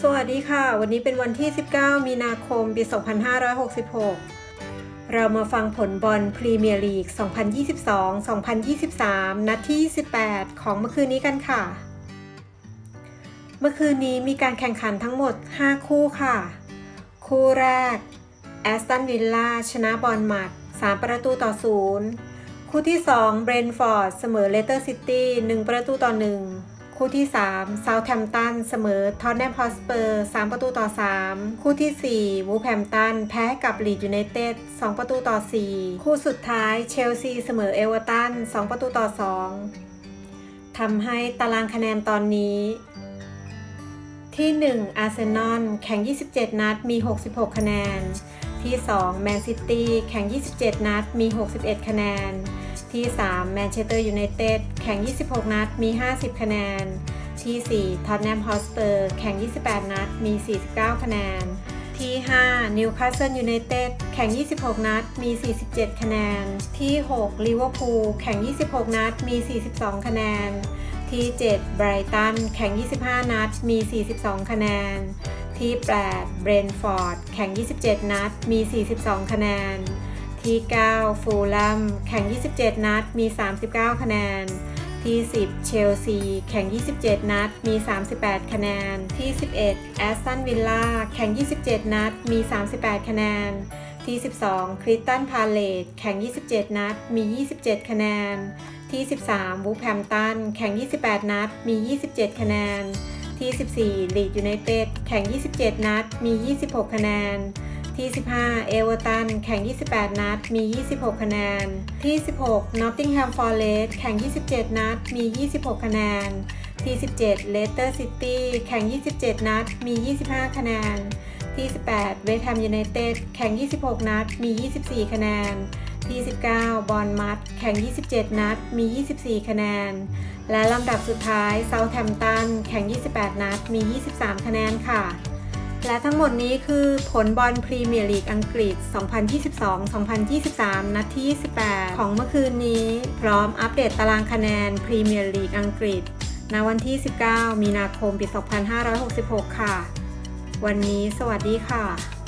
สวัสดีค่ะ วันนี้เป็นวันที่ 19 มีนาคม ปี 2566 เรามาฟังผลบอลพรีเมียร์ลีก 2022-2023 นัดที่ 28 ของเมื่อคืนนี้กันค่ะ เมื่อคืนนี้มีการแข่งขันทั้งหมด 5 คู่ค่ะ คู่แรกแอสตันวิลล่าชนะบอลมัด 3 ประตูต่อ 0 คู่ที่ 2 เบรนฟอร์ด เสมอเลสเตอร์ซิตี้ 1 ประตูต่อ 1 คู่ที่3เซาท์แฮมป์ตันเสมอทอตแนมฮอสเปอร์3ประตูต่อ 3 คู่ที่4วูแฮมป์ตันแพ้กับลีดยูไนเต็ด2ประตูต่อ 4 คู่สุดท้ายเชลซีเสมอเอเวอร์ตัน2ประตูต่อ 2 ทำให้ตารางคะแนนตอนนี้ ที่ 1 อาร์เซนอลแข่ง 27 นัดมี 66 คะแนน ที่ 2 แมนซิตี้แข่ง 27 นัดมี 61 คะแนน ที่3แมนเชสเตอร์ยูไนเต็ดแข่ง 26 นัดมี 50 คะแนน ที่4ท็อตแนมฮอสเปอร์แข่ง 28 นัดมี 49 คะแนน ที่5นิวคาสเซิลยูไนเต็ดแข่ง 26 นัดมี 47 คะแนน ที่6ลิเวอร์พูลแข่ง 26 นัดมี 42 คะแนน ที่7ไบรตันแข่ง 25 นัดมี 42 คะแนน ที่8เบรนฟอร์ดแข่ง 27 นัดมี 42 คะแนน ที่ 9 ฟูลแลมแข่ง 27 นัด มี 39 คะแนน ที่ 10 เชลซี แข่ง 27 นัด มี 38 คะแนน ที่ 11 แอสตัน วิลล่า แข่ง 27 นัด มี 38 คะแนน ที่ 12 คริสตัน พาเลต แข่ง 27 นัด มี 27 คะแนน ที่ 13 วูแฮมตัน แข่ง 28 นัด มี 27 คะแนน ที่ 14 ลีดยูไนเต็ด แข่ง 27 นัด มี 26 คะแนน ที่ 15 เอเวอร์ตัน แข่ง 28 นัด มี 26 คะแนน ที่ 16 นอตติงแฮมฟอร์เรสต์แข่ง 27 นัด มี 26 คะแนน ที่ 17 เลสเตอร์ซิตี้ แข่ง 27 นัด มี 25 คะแนน ที่ 18 เวสต์แฮมยูไนเต็ด แข่ง 26 นัด มี 24 คะแนน ที่ 19 บอลมัด แข่ง 27 นัด มี 24 คะแนน และลำดับสุดท้ายเซาท์แฮมป์ตัน แข่ง 28 นัด มี 23 คะแนนค่ะ และทั้งหมดนี้คือผลบอลพรีเมียร์ลีกอังกฤษ 2022-2023 นัดที่ 28 ของเมื่อคืนนี้ พร้อมอัปเดตตารางคะแนนพรีเมียร์ลีกอังกฤษณวันที่ 19 มีนาคม ปี 2566 ค่ะ วันนี้สวัสดีค่ะ